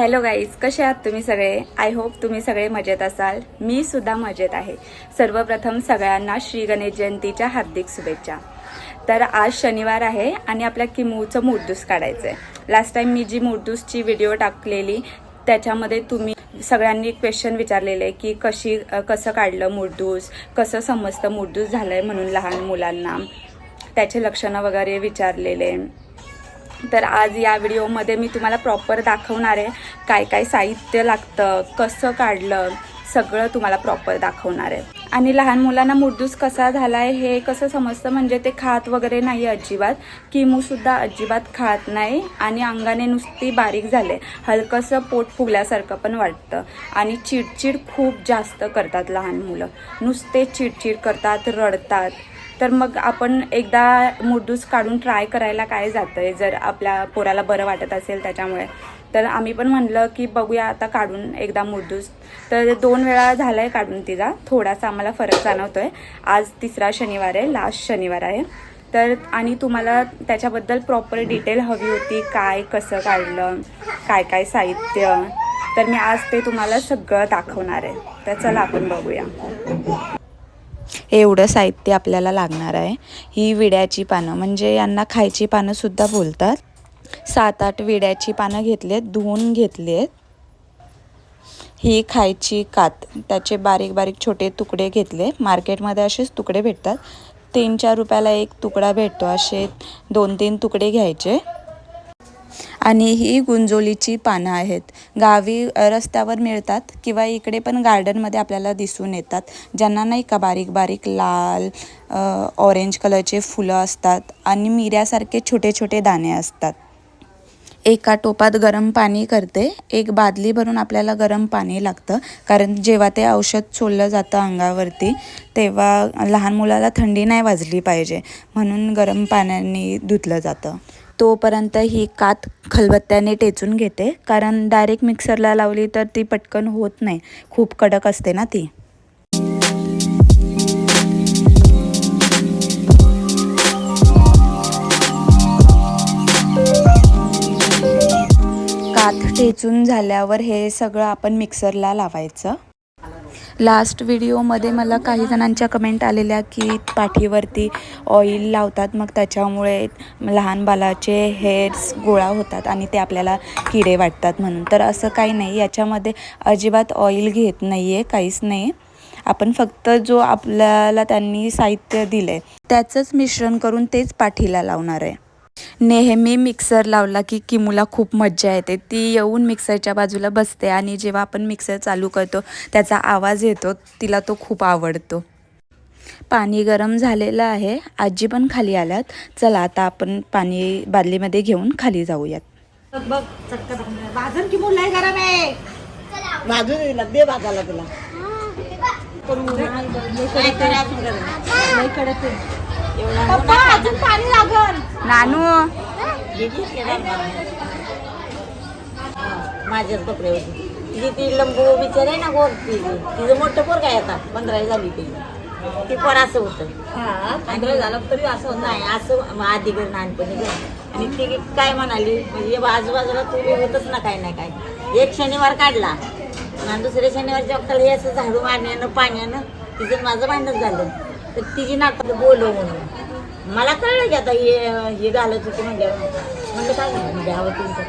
Hello guys कसे आहात तुम्ही सगळे? आय होप तुम्ही सगळे मजेत असाल. मी सुद्धा मजेत आहे. सर्वप्रथम सगळ्यांना श्री गणेश जयंतीच्या हार्दिक शुभेच्छा. तर आज शनिवार आहे आणि आपल्या किमूचं मूर्दूस काढायचं आहे लास्ट टाईम मी जी मूर्दूसची व्हिडिओ टाकलेली त्याच्यामध्ये तुम्ही सगळ्यांनी क्वेश्चन विचारलेले की कशी कसं काढलं मूर्दूस? कसं समजतं मूर्दूस झालं आहे म्हणून लहान मुलांना? त्याचे लक्षणं वगैरे विचारलेले. तर आज या व्हिडिओमध्ये मी तुम्हाला प्रॉपर दाखवणार आहे काय काय साहित्य लागतं कसं काढलं सगळं तुम्हाला प्रॉपर दाखवणार आहे. आणि लहान मुलांना मुर्दूस कसा झाला आहे हे कसं समजतं म्हणजे ते खात वगैरे नाही अजिबात किमूसुद्धा अजिबात खात नाही आणि अंगाने नुसती बारीक झाले. हलकंसं पोट फुगल्यासारखं पण वाटतं. आणि चिडचिड खूप जास्त करतात लहान मुलं. नुसते चिडचिड करतात रडतात. तर मग आपण एकदा मुर्दूस काढून ट्राय करायला काय जातं आहे जर आपल्या पोराला बरं वाटत असेल त्याच्यामुळे. तर आम्ही पण म्हणलं की बघूया आता काढून एकदा मुर्दूस. तर दोन वेळा झाला आहे काढून तिचा. थोडासा आम्हाला फरक जाणवतो आहे आज तिसरा शनिवार आहे लास्ट शनिवार आहे. तर आणि तुम्हाला त्याच्याबद्दल प्रॉपर डिटेल हवी होती. काय कसं काढलं काय काय साहित्य? तर मी आज ते तुम्हाला सगळं दाखवणार आहे. तर चला आपण बघूया. एवढं साहित्य आपल्याला लागणार आहे. ही विड्याची पानं म्हणजे यांना खायची पानंसुद्धा बोलतात. सात आठ विड्याची पानं घेतली आहेत धुवून घेतली आहेत ही खायची कात त्याचे बारीक बारीक छोटे तुकडे घेतले. मार्केटमध्ये असेच तुकडे भेटतात. तीन चार रुपयाला एक तुकडा भेटतो असे दोन तीन तुकडे घ्यायचे. आणि ही गुंजोलीची पानं आहेत. गावी रस्त्यावर मिळतात किंवा इकडे पण गार्डनमध्ये आपल्याला दिसून येतात. ज्यांना नाही का बारीक बारीक लाल ऑरेंज कलरचे फुलं असतात आणि मिऱ्यासारखे छोटे छोटे दाणे असतात. एका टोपात गरम पाणी करते. एक बादली भरून आपल्याला गरम पाणी लागतं. कारण जेव्हा ते औषध सोडलं जातं अंगावरती तेव्हा लहान मुलाला थंडी नाही वाजली पाहिजे. म्हणून गरम पाण्याने धुतलं जातं. तोपर्यंत ही कात खलबत्त्याने टेचून घेते. कारण डायरेक्ट मिक्सरला लावली तर ती पटकन होत नाही. खूप कडक असते ना ती. कात ठेचून झाल्यावर हे सगळं आपण मिक्सरला लावायचं. लास्ट व्हिडिओमध्ये मला काही जणांच्या कमेंट आलेल्या की पाठीवरती ऑइल लावतात. मग त्याच्यामुळे लहान बालाचे हेअर्स गोळा होतात आणि ते आपल्याला किडे वाटतात म्हणून. तर असं काही नाही. याच्यामध्ये अजिबात ऑइल घेत नाही आहे काहीच नाही. आपण फक्त जो आपल्याला त्यांनी साहित्य दिलं आहे त्याचंच मिश्रण करून तेच पाठीला लावणार आहे. नेहमी मिक्सर लावला की किमूला खूप मज्जा येते. ती येऊन मिक्सरच्या बाजूला बसते आणि जेव्हा आपण मिक्सर चालू करतो त्याचा आवाज येतो तिला तो खूप आवडतो. पाणी गरम झालेलं आहे. आजी पण खाली आल्यात. चला आता आपण पाणी बादलीमध्ये घेऊन खाली जाऊयात. बघ भाजन गरम आहे. भाजून दे भाजायला तुला. पप्पा अजून पाणी लागल. नानू? माझ्याच कपडे होती. तिची ती लंबू बिचार आहे ना गोर ती. तिचं मोठं पोर काय आता. पंधरा झाली ती. ती पण असं होतं. पंधरा झालं तरी असं नाही. असं आधी घर लहानपणी गं. आणि ती काय म्हणाली? म्हणजे आजूबाजूला तू होतच ना काय ना काय एक शनिवार काढला. आणि दुसऱ्या शनिवारच्या वक्ताला हे असं झाडू मारण्यानं पाण्यानं तिचं माझं भांडण झालं. तर तिची नाटक बोलव म्हणून. मला कळलं की आता हे हे घालत होती म्हणजे म्हणलं काय घ्यावं म्हणजे तुमच्याकडे